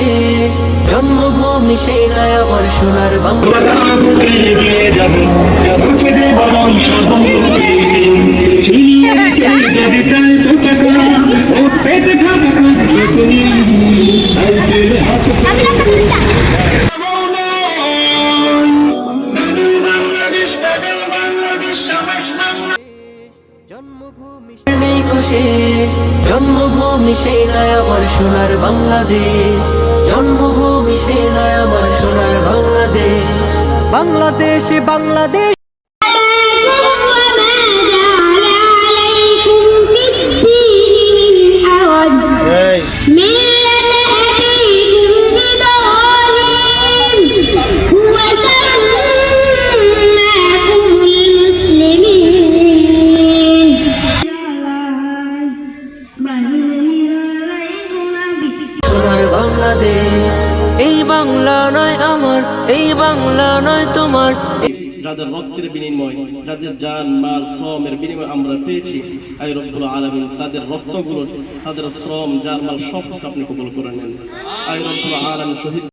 শেষ। জন্মভূমি সেই নয় আমার সোনার বাংলা। জন্মভূমি সেই নয় আমার সোনার বাংলাদেশ। জন্মভূমি সে নয় আমার সোনার বাংলাদেশ। বাংলাদেশ বাংলাদেশ। Hey. বাংলাদেশ। এই বাংলা নয় আমার, এই বাংলা নয় তোমার। যাদের রক্তের বিনিময়, যাদের জান, মাল, শ্রমের বিনিময় আমরা পেয়েছি আই রব্বুল আলমিন তাদের রক্তগুলো, তাদের শ্রম, জান, মাল সব আপনি কবল করে নেন। আই রব্বুল আলম শহীদ